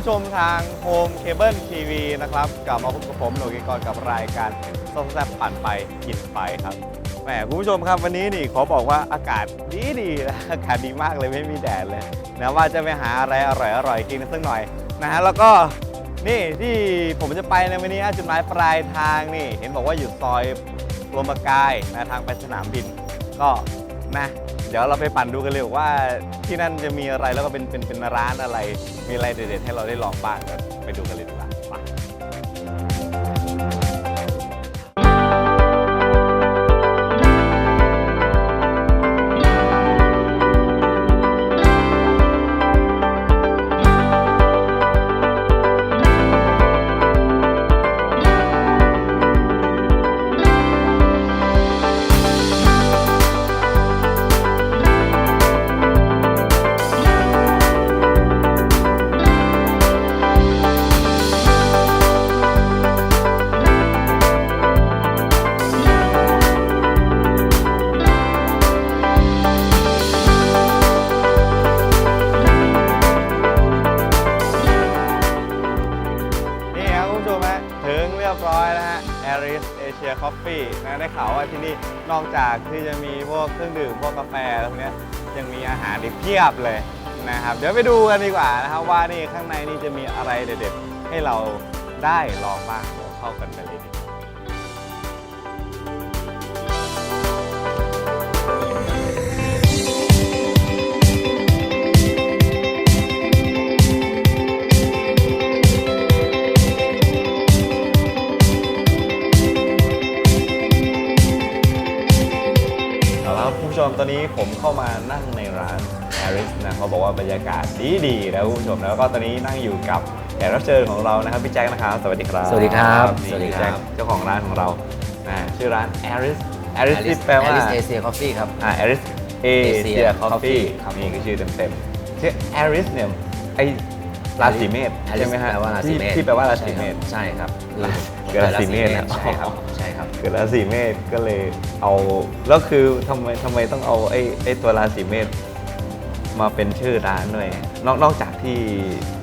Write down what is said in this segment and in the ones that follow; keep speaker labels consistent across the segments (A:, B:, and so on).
A: คุณผู้ชมทางโฮมเคเบิลทีวีนะครับ กลับมาพบกับผมโหนกิกรกับรายการส้มแซ่บปั่นไปกินไปครับแหมคุณผู้ชมครับวันนี้นี่ขอบอกว่าอากาศดีดีนะอากาศดีมากเลยไม่มีแดดเลยนะว่าจะไปหาอะไรอร่อยอร่อยๆกินสักหน่อยนะฮะแล้วก็นี่ที่ผมจะไปในวันนี้จุดหมายปลายทางนี่ เห็นบอกว่าอยู่ซอยรวมกายนะทางไปสนามบินก็นะ เดี๋ยวเราไปปั่นดูกันเลยว่าที่นั่นจะมีอะไรแล้วก็เป็นเป็นเป็นร้านอะไร มีอะไรเด็ดๆให้เราได้ลองบ้างเดี๋ยวไปดูกันเลยดีกว่า ผู้ชมฮะถึงเรียบร้อยแล้วฮะ Aris Asia Coffee นะได้ข่าวว่าที่นี่นอกจากที่จะมีพวกเครื่องดื่มพวกกาแฟอะไรพวกนี้ยังมีอาหารอีกเพียบเลยนะครับ เดี๋ยวไปดูกันดีกว่านะครับว่านี่ข้างในนี่จะมีอะไรเด็ดๆให้เราได้ลองบ้างเดี๋ยวเข้ากันไปเลย มตอนนี้ผมเข้ามานั่งในร้าน Paris นะเขาบอกว่าบรรยากาศดีดีๆนะคุณผู้ชมแล้วก็ตอนนี้นั่งอยู่กับแขกรับเชิญของเรานะครับพี่แจ็คนะครับสวัสดีครับ
B: สวัสดีครับ
A: นี่
B: สวัสดี
A: พี่
B: ครับ
A: แจ็คเจ้าของร้านของเรานะชื่อร้าน Aris Aris ที่แปลว่า
B: Alice Asia Coffee ครับ
A: อ่า Aris Asia
B: Asia
A: Coffee
B: Coffee ครับ
A: นี่คือชื่อเต็มๆชื่อ Aris เนี่ยไอราศีเมษ
B: Alice
A: ใช่ไหมฮะ
B: แปลว่าราศี
A: ที่
B: เมษ
A: ที่แปลว่าราศีเมษ
B: ใช่ครับคือ
A: เกิดราศีเมษนะ
B: ใช่ครับใช่ครับ
A: เกิดราศีเมษก็เลยเอาแล้วคือทำไมทำไมต้องเอาไอ้ไอ้ตัวราศีเมษมาเป็นชื่อร้านด้วยนอกนอกจากที่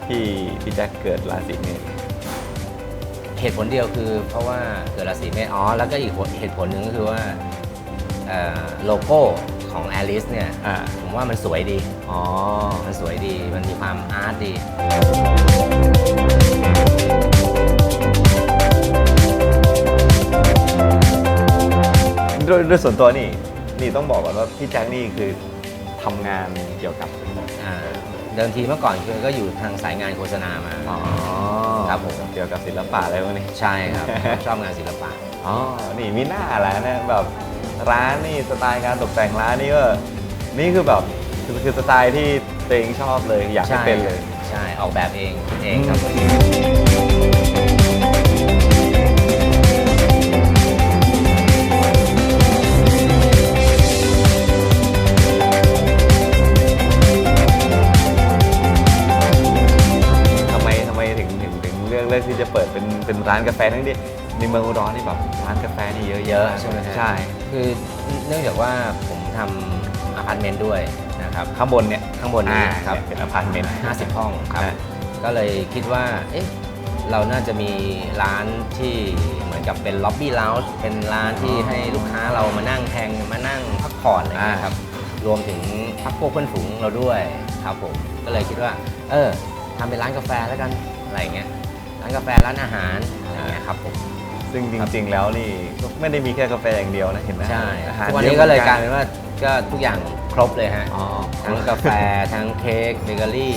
A: พี่พี่แจ็คเกิดราศีเมษ
B: เหตุผลเดียวคือเพราะว่าเกิดราศีเมษอ๋อแล้วก็อีกเหตุผลหนึ่งก็คือว่าเอ่อโลโก้ของ Alice เนี่ย
A: อ่า
B: ผมว่ามันสวยดี
A: อ๋อ
B: มันสวยดี มันมีความอาร์ตดี
A: โดยโดยส่วนตัวนี่นี่ต้องบอกก่อนว่าพี่แจ็คนี่คือทำงานเกี่ยวกับ
B: อ่าเดิมทีเมื่อก่อนคือก็อยู่ทางสายงานโฆษณามา
A: อ๋อ
B: ครับผม
A: เกี่ยวกับศิลปะอะไรพวกนี้
B: ใช่ครับ ชอบงานศิลปะ
A: อ๋อนี่มีหน้าร้านนะแบบร้านนี่สไตล์การตกแต่งร้านนี่ก็นี่คือแบบคือคือสไตล์ที่ตัวเองชอบเลยอยากให้
B: ใช่
A: เป็นเลย
B: ใช่ออกแบบเองคิดเองครับ
A: อกเลือกที่จะเปิดเป็นเป็นร้านกาแฟทั้งที่ในเมืองอุดรนี่แบบร้านกาแฟนี่เยอะ
B: เยอะใช่ไหมฮะ
A: ใช่
B: คือเนื่องจากว่าผมทำอพาร์ตเมนต์ด้วยนะครับ
A: ข้างบนเนี่ย
B: ข้างบนนี้
A: อ่า
B: ครับ
A: เป็นอพาร์ตเมนต์
B: 50 ห้องครับ
A: อ่า
B: ก็เลยคิดว่าเอ๊ะเราน่าจะมีร้านที่เหมือนกับเป็นล็อบบี้ล u ว g e เป็นร้านที่ให้ลูกค้าเรามานั่งแทงมานั่งพักผ่อนอะไรอย่างเงี้ยครับรวมถึงพักพวกเพื่อนฝูงเราด้วยครับผมก็เลยคิดว่า เออทำเป็นร้านกาแฟแล้วกันอะไรอย่างเงี้ยร้านกาแฟร้านอาหารอะไรอย่างเงี้ยครับผม
A: ซึ่งจริง ๆ แล้วนี่ก็ไม่ได้มีแค่กาแฟอย่างเดียวนะเห็นไหม
B: ใช่
A: อาหาร
B: ทุกวัน
A: อะ
B: นี้ก็เลย
A: หมื
B: ก
A: อ
B: ลายเป็นว่าก็ทุกอย่างครบเลยฮะ
A: อ๋อ
B: ทั้งกาแฟทั้งเค้กเบเกอรี่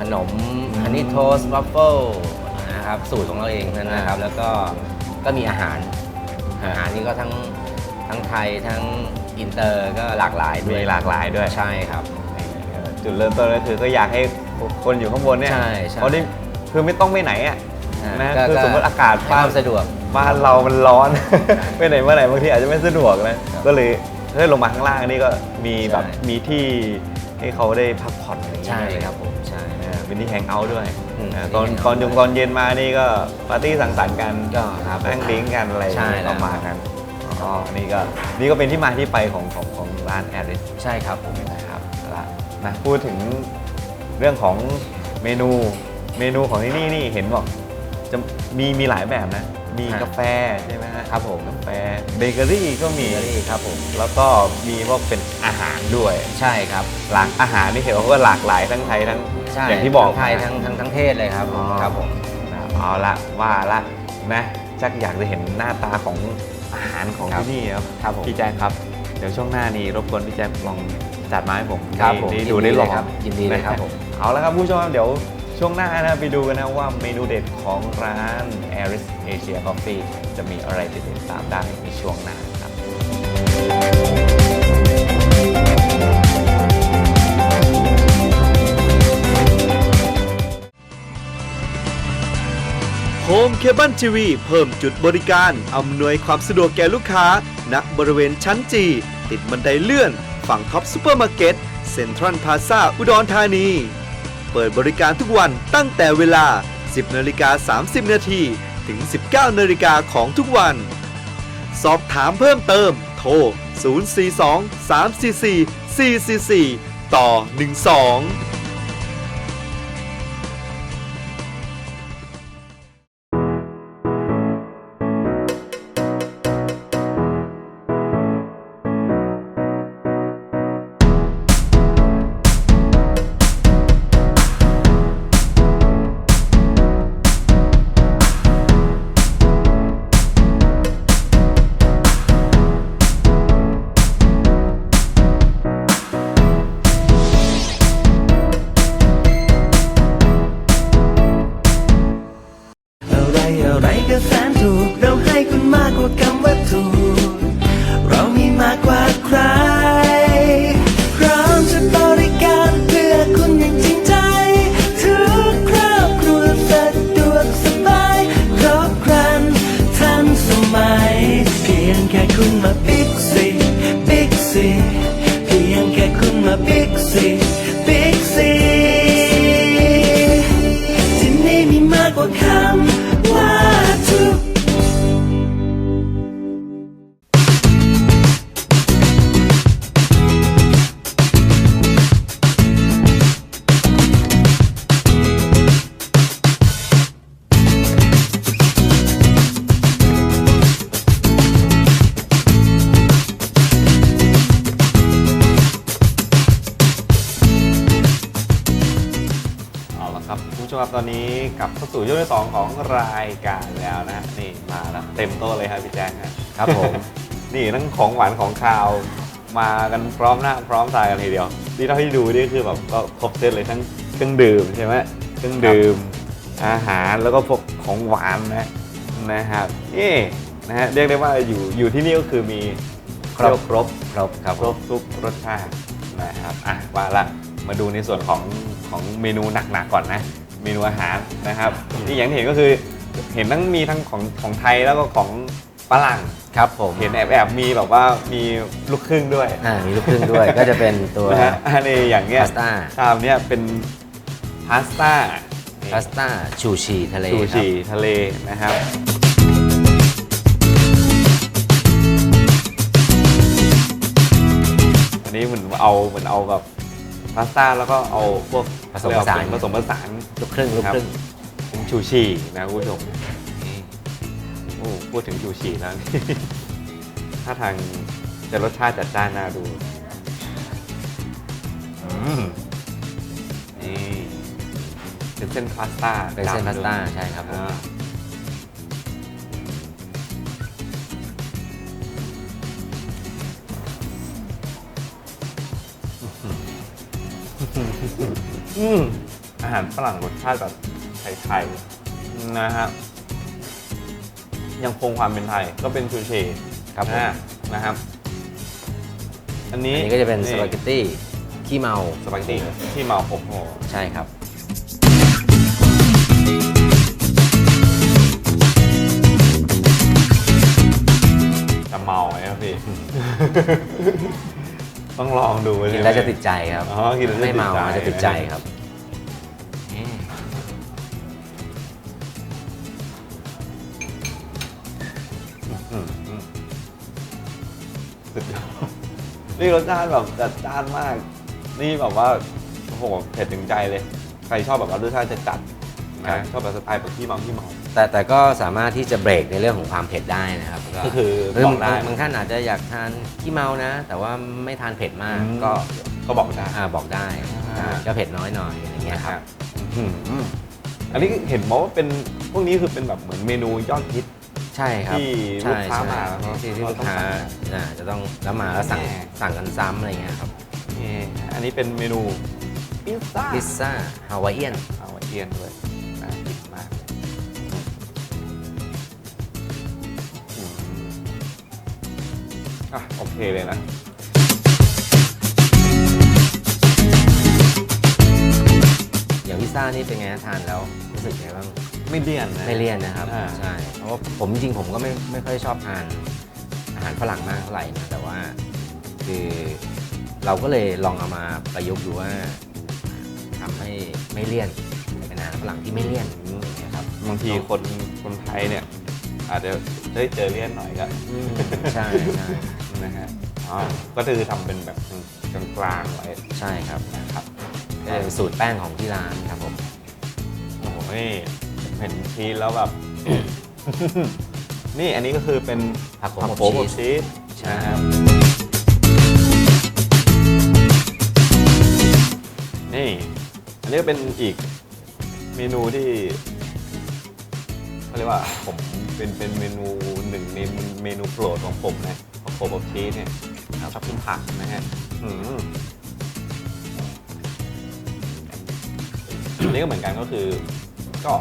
B: ขนมฮันนี่โทสต์วัฟเฟิลนะครับสูตรของเราเองนั่นนะครับ แล้วก็ก็มีอาหาร อาหารนี่ก็ทั้งทั้งไทยทั้งอินเตอร์ก็หลากหลายด้
A: มี
B: วย
A: หลากหลายด้วย
B: ใช่ครับ
A: จุดเริ่มต้นก็คือก็อยากให้คนอยู่ข้างบนเนี่ย
B: ใช่ใช่
A: เขาได้ คือไม่ต้องไปไหนอะ
B: อ่า
A: นะ
B: ก็
A: คือสมมติอากาศ
B: ให้ความสะดวก
A: บ้านเรามันร้อน ไปไหนมาไหนบางทีอาจจะไม่สะดวกนะ
B: ครับ
A: ก็เลยเฮ้ยลงมาข้างล่างนี่ก็มีแบบ
B: ใช่
A: มีที่ให้เขาได้พักผ่อนอย่างนี้
B: ใช่ครับผมใช่
A: อ่าเป็นที่แฮงเอาท์ด้วย
B: อืม
A: อ่า
B: เป็นที่
A: ตอน
B: hang out
A: ก่อนยง
B: ด้วย
A: ก่อนเย็นมานี่ก็ปาร์ตี้สังสรรค์กัน
B: ก็ครับ
A: นั่งดริ้งกันอะไร
B: ใช่แล้ว
A: ประมาณนั้นอ๋อนี่ก็นี่ก็เป็นที่มาที่ไปของของของร้านแอริส
B: ใช่ครับผม
A: นะครับละนะพูดถึงเรื่องของเมนู เมนูของที่นี่นี่เห็นบอกจะมีมีหลายแบบนะ มี
B: ฮะ
A: กาแฟใช่ไหมฮะ
B: ครับผม
A: กาแฟเบเกอรี่ก็มี
B: เบเกอรี่ครับผม
A: แล้วก็มีพวกเป็นอาหารด้วย
B: ใช่ครับ
A: หลากอาหารนี่เห็นว่าหลากหลายทั้งไทยทั้ง
B: ใช่
A: อย่างที่บอก
B: ทั้งไทยทั้งทั้งทั้งเทศเลยครับ
A: อ๋อ
B: ครับผม
A: เอาละว่าละนะชักอยากจะเห็นหน้าตาของอาหารของที่นี่ครับ
B: ครับผม
A: พี่แจ๊คครับ เดี๋ยวช่วงหน้านี้รบกวนพี่แจ๊คลองจัดมาให้ผม
B: ครับ
A: ได้
B: ผม
A: ได้
B: ยิน
A: ดู
B: ดี
A: ได้ลอง
B: เลยครับยินดีเลยครับผม
A: เอาละครับผู้ชมครับเดี๋ยว ช่วงหน้านะไปดูกันนะว่าเมนูเด็ดของร้าน Aris Asia Coffee จะมีอะไรติดตามได้ในช่วงหน้าครับ
C: โฮมเคเบิลทีวีเพิ่มจุดบริการ อำนวยความสะดวกแก่ลูกค้าณบริเวณชั้นจีติดบันไดเลื่อน ฝั่งท็อปซูเปอร์มาร์เก็ตเซ็นทรัลพาซาอุดรธานี เปิดบริการทุกวันตั้งแต่เวลา 10นาฬิกา30 นาทีถึง 19นาฬิกาของทุกวัน สอบถามเพิ่มเติม โทร 042 344 444 ต่อ 12
A: รับคุณผู้ชมครับตอนนี้กลับเข้าสู่ช่วงที่สองของรายการแล้วนะนี่มาแล้วเต็มโต๊ะเลยครับพี่แจ๊คฮะ
B: ครับผม
A: นี่ทั้งของหวานของคาวมากันพร้อมหน้าพร้อมตากันทีเดียวที่เท่าที่ดูนี่คือแบบก็ครบเซตเลยทั้งเครื่องดื่มใช่ไหมเครื่องดื่มอาหารแล้วก็พวกของหวานนะนะครับนี่นะฮะเรียกได้ว่าอยู่อยู่ที่นี่ก็คือมีครบครบ
B: ครบครับ
A: ครบทุกรสชาตินะครับอะว่าละมาดูในส่วนของของเมนูหนักๆก่อนนะ เมนูอาหารนะครับที่อย่างที่เห็นก็คือเห็นทั้งมีทั้งของของไทยแล้วก็ของฝรั่ง
B: ครับผม
A: เห็นแอบแอบมีแบบว่ามีลูกครึ่งด้วย
B: อ่ามีลูกครึ่งด้วย ก็จะเป็นตัว
A: นะฮะอันนี้อย่างเงี้ย
B: พาสต้า
A: ชามเนี้ยเป็นพาสต้า
B: พาสต้าชูชีทะเล
A: ซู
B: ครับ
A: ชิทะเลนะครับอันนี้เหมือนเอาเหมือนเอาแบบ พาสต้าแล้วก็เอาพวก
B: ผสมผสาน
A: ผสมผสาน
B: ลูกครึ่งลูกครึ่ง
A: เป็นชูชีนะคุณผู้ชมนี่โอ้พูดถึงชูชีแล้วนี่ถ้าทางจะรสชาติจัดจ้านน่าดูอืมนี่เป็นเส้นพาสต้า
B: เป็นเส้นพาสต้า
A: ดำ
B: ใช่ครับผม
A: อ่าอืมอาหารฝรั่งรสชาติแบบไทยๆนะฮะยังคงความเป็นไทยก็เป็นชูชี
B: ครับผม
A: นะนะครับ อันนี้
B: อันนี้ก็จะเป็นสปาเกตตี้ขี้เมา
A: สปาเกตตี้ที่เมาโอ้โห
B: ใช่ครับ
A: จะเมาไหมครับพี่ ต้องลองดู
B: กิน
A: ใช่ไหม
B: แล้วจะติดใจครับ
A: อ๋อกินแล้วจะ
B: ไม่เมา
A: ติดใจ
B: มันจะติดใจครับ
A: อืมอืมสุดยอดนี่รสชาติแบบจัดจ้านมาก นี่แบบว่าโอ้โหเผ็ดถึงใจเลย ใครรชอบแบบว่ารสชาติจะจัด
B: ครั
A: นะ
B: บ
A: ชอบแบบสไตล์แบบพี่เมาพี่เมา
B: แต่แต่ก็สามารถที่จะเบรกในเรื่องของความเผ็ดได้นะครับ
A: ก็คือ
B: เออ
A: บอกได้
B: บางบางท่านอาจจะอยากทานขี้เมานะ แต่ว่าไม่ทานเผ็ดมาก
A: อืม
B: ก็
A: ก็บอกได้
B: อ่าบอกได้
A: อ่า
B: ก็เผ็ดน้อยหน่อยอย่างเงี้ยครับ
A: อืมอันนี้เห็นบอกว่าเป็นพวกนี้คือเป็นแบบเหมือนเมนูยอดฮิต
B: ใช่ครับ
A: ที่
B: ใช่
A: ลูกค้า
B: ใช่
A: มาแล้วก็
B: ที่ที่ลูกค้า
A: ต้องสั่ง
B: อ่าจะต้องแล้วมาแล้วสั่ง
A: แน่
B: สั่งกันซ้ำอะไรเงี้ยครับ
A: นี่อันนี้เป็นเมนูพิซซ่า
B: พิซซ่าฮาวายเอียน
A: เอาไว้เอียนเลย อะโอเคเลยนะ
B: อย่างพิซซ่านี่เป็นไงทานแล้วรู้สึกไงบ้าง
A: ไม่เลี่ยนนะ
B: ไม่เลี่ยนนะครับ
A: อ่า
B: ใช่เพราะว่าผมจริงๆผมก็ไม่ไม่ค่อยชอบทานอาหารฝรั่งมากเท่าไหร่นะแต่ว่าคือเราก็เลยลองเอามาประยุกต์ดูว่าทำให้ไม่เลี่ยนเป็นอาหารฝรั่งที่ไม่เลี่ยนอย่างเงี้ยครับ
A: บางทีคนคนไทยเนี่ย อาจจะได้เจอเลี่ยนหน่อยก็
B: อืมใช่ใช่
A: นะฮะอ๋อก็คือทำเป็นแบบกลางๆไว้
B: ใช่ครับ
A: นะครับ
B: ก็เป็นสูตรแป้งของที่ร้านครับผม
A: โอ้โหนี่เห็นชีสแล้วแบบ นี่อันนี้ก็คือเป็น
B: ผักโข
A: ผั
B: ม
A: ก
B: อบ
A: โขมอบ
B: ชีส
A: ชีส
B: ใช่
A: นะครับนี่ อันนี้ก็เป็นอีกเมนูที่เขาเรียกว่าผมเป็นเป็นเมนูหนึ่งในเมนูโปรดของผมนะ ผักโขมอบชีสเนี่ยชอบกินผักนะฮะอืมอันนี้ก็เหมือนกันก็คือ ก็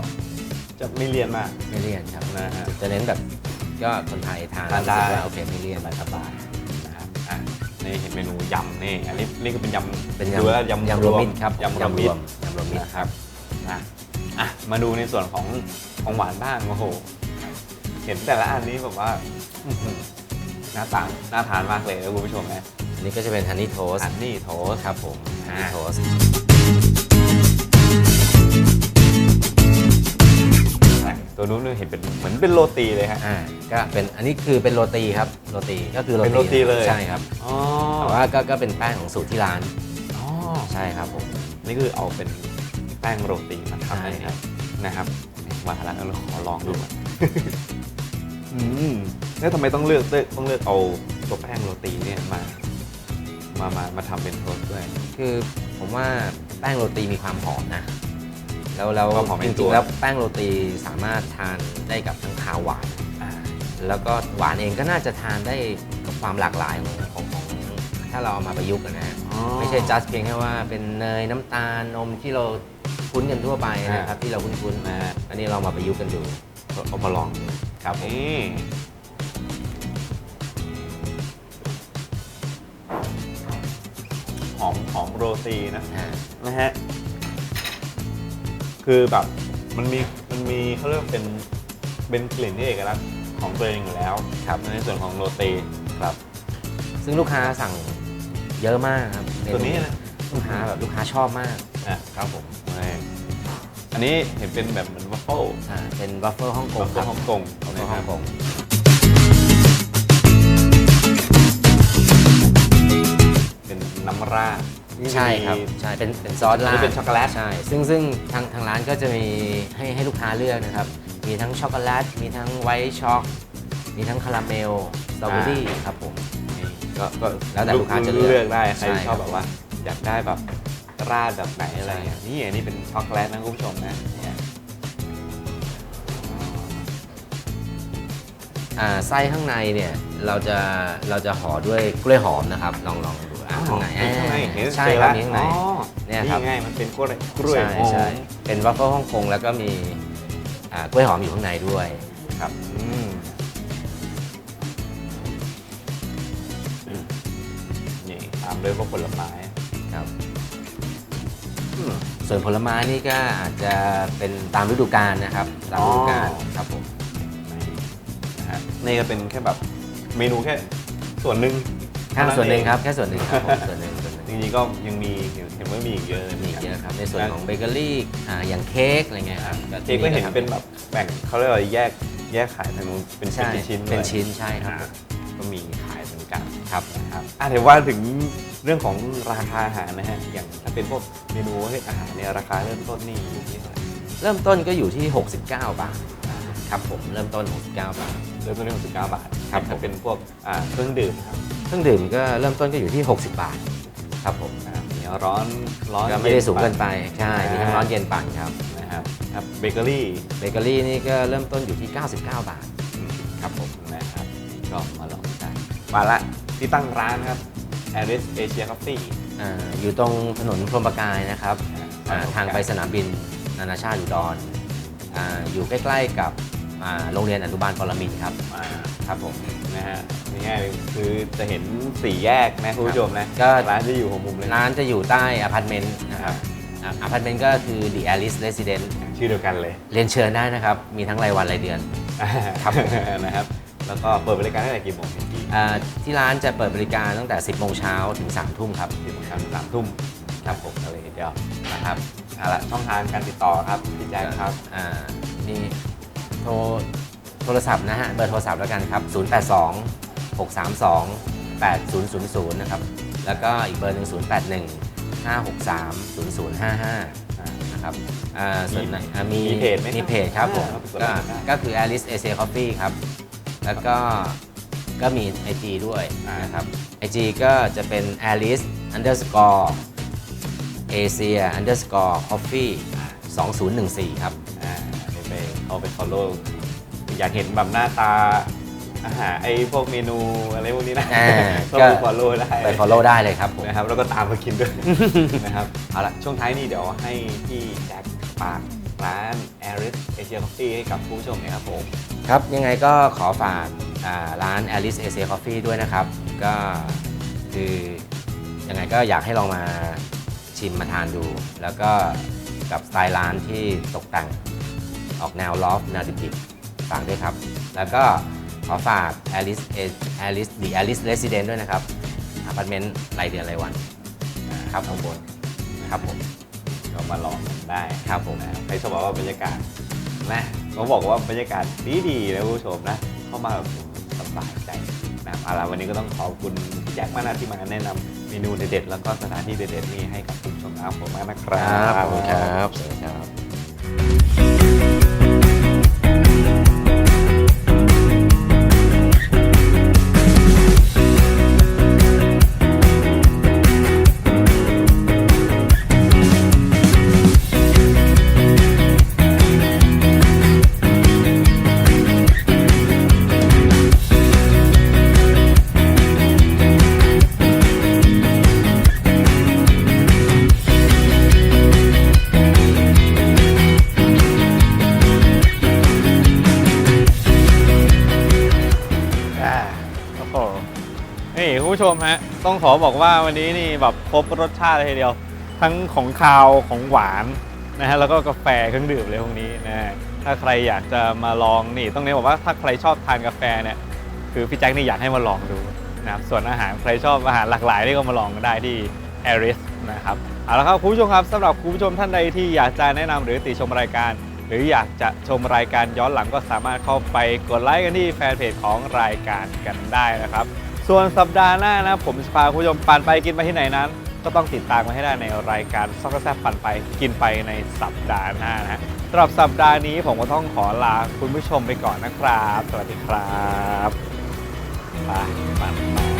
A: จะไม่เลี่ยนมาก
B: ไม่เลี่ยนครับ
A: นะฮะ
B: จะเน้นแบบก็คนไทยทาน
A: ทานได้
B: รู้สึกว่าโอเคไม่เลี่ยน
A: สบายๆนะครับอะนี่เห็นเมนูยำนี่อันนี้นี่ก็เป็นยำ
B: เป็น
A: ดูแล้ว
B: ยำ
A: ยำ
B: ยำรวมมิตรครับ
A: ยำรวมมิตร
B: ยำรวมมิตร
A: นะครับนะอะมาดูในส่วนของของหวานบ้างโอ้โห เห็นแต่ละอันนี้แบบว่าอื้อหือ หน้าตาน่าทานมากเลยนะคุณผู้ชมนะ
B: อันนี้ก็จะเป็นฮันนี่โทส
A: อันนี้โทส
B: ครับผมฮันนี่
A: อ่า
B: โทส
A: ตัวนู้นเห็นเป็นเหมือนเป็นโรตีเลยฮะ
B: อ่าก็เป็นอันนี้คือเป็นโรตีครับโรตีก็คือ
A: เป็นโรตีเลย
B: ใช่ครับ
A: อ๋อ
B: แต่ว่าก็ก็เป็นแป้งของสูตรที่ร้าน
A: อ๋อ
B: ใช่ครับผม
A: นี่คือเอาเป็นแป้งโรตีมาทำ
B: ใช่
A: เลย
B: ครับ
A: นะครับมาแล้วเราขอลองดูก่ อนอืมแล้วทำไมต้องเลือกต้องเลือกเอาตัวแป้งโรตีเนี่ยมา มามามาทำเป็นโทสต์ด้วย
B: คือผมว่าแป้งโรตีมีความหอมนะ แล้วแล้ว
A: ความหอมใน
B: จ
A: ตั
B: ริง
A: ว
B: ๆแล้วแป้งโรตีสามารถทานได้กับทั้งคาวหวานแล้วก็หวานเองก็น่าจะทานได้กับความหลากหลายของของของถ้าเราเอามาประยุกต์อะนะฮะไม่ใช่ just เพียงแค่ว่าเป็นเนยน้ำตาลนมที่เราคุ้นกันทั่วไปนะครับที่เราคุ้นๆนะฮะอันนี้เรามาประยุกต์กันดู
A: เอามาลองดู
B: ครับผม
A: นี่หอมหอมโรตีนะ
B: อ่า
A: นะฮะคือแบบมันมีมันมีเขาเรียกว่าเป็นเป็นกลิ่นที่เอกลักษณ์ของตัวเองอยู่แล้วครับในส่วนของโรตี
B: ครับ ซึ่งลูกค้าสั่งเยอะมากครับเม
A: ตัวนี้นะ
B: ลูกค้าแบบลูกค้าชอบมาก
A: อะครับผมนี่ อันนี้เห็นเป็นแบบเหมือนวัฟเฟิล
B: อ่าเป็นวัฟเฟิลฮ่องก
A: วั
B: ง
A: ฟ
B: ค
A: เฟิ
B: รั
A: ล
B: บ
A: ฮ่องกง
B: วัฟเฟิล
A: นะค
B: ฮ่
A: รั
B: อบงกง
A: เป็นน้ำราดนี่
B: ใช่ครับ
A: มี
B: ใช่เป็นเป็นซอสรา
A: อันนี้
B: ด
A: เป็นช็อกโกแลต
B: ใช่ซึ่งซึ่งทางทางร้านก็จะมีให้ให้ลูกค้าเลือกนะครับ มีทั้งช็อกโกแลตมีทั้งไวท์ช็อกมีทั้งคาราเมลสตรอเบอรี่ครับผม
A: นี่ก็ก็
B: แล้วแต่ลูกค้าจะเลือก
A: เลือกได้ใคร
B: ใช่
A: ชอบ
B: ครับ
A: แบบว่า อยากได้แบบ ราดแบบไหนอะไรอย่างเงี้ย
B: ใช่
A: นี่อันนี้เป็นช็อกโกแลตนะคุณผู้ชมนะเนี่ย
B: อ่าไส้ข้างในเนี่ยเราจะเราจะห่อด้วยกล้วยหอมนะครับลองลองดูอ่าข้างใน
A: อ๋อข้างในเห็น
B: ใช่
A: เจอ
B: ครับ
A: แล้ว
B: มีข้างใน
A: อ๋อ
B: เนี่ยครับ
A: นี่ไงมันเป็นกล้วยกล้วย
B: ใช่
A: หอม
B: ใช่เป็นวัฟเฟิลฮ่องกงแล้วก็มีอ่ากล้วยหอมอยู่ข้างในด้วย
A: ครับอืมนี่ตามด้วยพวกผลไม้
B: ครับ
A: อืม
B: ส่วนผลไม้นี่ก็อาจจะเป็นตามฤดูกาลนะครับ ตามฤดูกาล
A: อ๋อ
B: ครับผม
A: นะฮะนี่ก็เป็นแค่แบบเมนูแค่ส่วนหนึ่ง
B: แค่ส่วนหนึ่งครับ
A: เท่า
B: แค่ส่วนหนึ่งครับผมส่วนหนึ่งส่วนหนึ่ง
A: เองจริงๆก็ยังมีเห็นเห็นว่ามีอีกเยอะเลย
B: มีอีกเยอะครับ ในส่วนของเบเกอรี่อ่าอย่างเค้กอะไรเงี้ยครับ
A: เค้กก็เห็นเป็นแบบแบ่งเขาเรียกว่าแยกแยกขายทางนู้นเป็น
B: ใช่
A: ชิ้นๆ
B: เป็น
A: ด้วย
B: ชิ้นใช่ครับ
A: อ่าก็มีขายเหมือนกัน
B: ครับ
A: นะนะครับอะเดี๋ยวว่าถึง เรื่องของราคาอาหารนะฮะ อย่างถ้าเป็นพวกเมนูประเภทอาหารเนี่ยราคาเริ่มต้นนี่อยู่ที่เท่าไหร่
B: เริ่มต้นก็อยู่ที่ 69 บาทครับผมเริ่มต้น 69 บาท
A: เริ่มต้นที่69 บาท
B: ครับ
A: ถ้าเป็นพวกอ่าเครื่องดื่มครับ
B: เครื่องดื่มก็เริ่มต้นก็อยู่ที่ 60 บาท ครับผม
A: นะครับมีร้อนร้อน
B: ก็ไม่ได้สูงเกิน
A: ย็
B: ไปใช่มีทั้งร้อนเย็นปั่นครับ
A: นะครับครับเบเกอรี่
B: เบเกอรี่นี่ก็เริ่มต้นอยู่ที่ 99 บาท
A: ครับผมนะครับก็มาลองได้มาละที่ตั้งร้านครับ Aris Asia Coffee
B: อ่าอยู่ตรงถนนพรหมประกายนะครับอ่าทางไปสนามบินนานาชาติอุดรอาอยู่ใกล้ๆกับอ่าโรงเรียนอนุบาลปรมินทร์ครับ
A: มา
B: ครับผม
A: นะฮะง่ายๆคือจะเห็นสี่แยกนะคุณผู้ชมนะ
B: ก็
A: ร้านจะอยู่หัวมุมเลย
B: ร้านจะอยู่ใต้อพาร์ตเมนต์นะครับอ่าอพาร์ตเมนต์ก็คือ The Alice Residence
A: ชื่อเดียวกันเลย
B: เรียนเชิญได้นะครับ มีทั้งรายวันรายเดือน ครับผม
A: นะครับ แล้วก็เปิดบริการตั้งแต่กี่โมงถึงกี่
B: อ่าที่ร้านจะเปิดบริการตั้งแต่ 10 โมงเช้าถึง 3 ทุ่มครับ
A: กี่โมงเช้าถึงสามทุ่มครับผมอะไรทีเดียวนะครับเอาละช่องทางการติดต่อครับพี่แจ็คครับ
B: อ่ามีโทรโทรศัพท์นะฮะ เบอร์โทรศัพท์แล้วกันครับ 082 632 8000 นะครับ แล้วก็อีกเบอร์หนึ่ง081 563 0055 นะครับอ่าส่วนไหนอ่ามี
A: มีเพจไหมครับ
B: มีเพจครับผม
A: อ่าครับ
B: ก็
A: ได้
B: ก็คือ Alice Asia Coffee ครับ แล้วก็ก็มี IG ด้วย
A: อ่าน
B: นะครับ IG ก็จะเป็น Alice underscore Asia underscore Coffee 2014 ครับ
A: อ่าเดี๋ยวไปเอาไป follow อยากเห็นแบบหน้าตาอาหารไอ้พวกเมนูอะไรพวกนี้นะ
B: อ่า
A: ก็
B: ก็
A: ไป follow ได้
B: ไป follow ได้เลยครับผม
A: นะครับ แล้วก็ตามมากินด้วยนะครับ เอาละช่วงท้ายนี้เดี๋ยวให้พี่แจ็คฝาก ร้าน Aris Asia Coffee ให้กับผู้ชมนะครับผม
B: ครับยังไงก็ขอฝากอ่าร้าน Alice Asia Coffee ด้วยนะครับ ก็คือยังไงก็อยากให้ลองมาชิมมาทานดู แล้วก็กับสไตล์ร้านที่ตกแต่งออกแนวลอฟแนวดิบๆฝากด้วยครับ แล้วก็ขอฝาก Alice Alice The Alice Residence ด้วยนะครับอพาร์ตเมนต์รายเดือนรายวัน ครับผมบนครับผม
A: ก็มาลองกันได้
B: ครับผม
A: นะใครชอบบอกว่าบรรยากาศนะเขาบอกว่าบรรยากาศดีดีๆนะคุณผู้ชมนะเข้ามาแบบสบายใจนะครับเอาล่ะวันนี้ก็ต้องขอบคุณพี่แจ็คมากนะที่มาแนะนำเมนูเด็ดๆแล้วก็สถานที่เด็ดๆนี่ให้กับคุณผู้ชมนะครับผมมากนะค
B: ค
A: รั
B: รั
A: บบ
B: ขอบคุณครับสวัสดีครับ
A: มฮะ ต้องขอบอกว่าวันนี้นี่แบบครบรสชาติเลยทีเดียว ทั้งของคาวของหวานนะฮะแล้วก็กาแฟเครื่องดื่มเลยพวกนี้นะฮะถ้าใครอยากจะมาลองนี่ต้องเน้นบอกว่าถ้าใครชอบทานกาแฟเนี่ยคือพี่แจ็คนี่อยากให้มาลองดูนะครับส่วนอาหารใครชอบอาหารหลากหลายนี่ก็มาลองกันได้ที่ a r i s นะครับเอาละครับคุณผู้ชมครับสำหรับคุณผู้ชมท่านใดที่อยากจะแนะนำหรือติชมรายการ หรืออยากจะชมรายการย้อนหลังก็สามารถเข้าไปกดไลค์กันที่แฟนเพจของรายการกันได้นะครับ ส่วนสัปดาห์หน้านะ ผมจะพาคุณผู้ชมปั่นไปกินไปที่ไหนนั้น ก็ต้องติดตามมาให้ได้ในรายการซอกแซบปั่นไปกินไปในสัปดาห์หน้านะฮะสำหรับสัปดาห์นี้ผมก็ต้องขอลาคุณผู้ชมไปก่อนนะครับ สวัสดีครับไปปั่นไป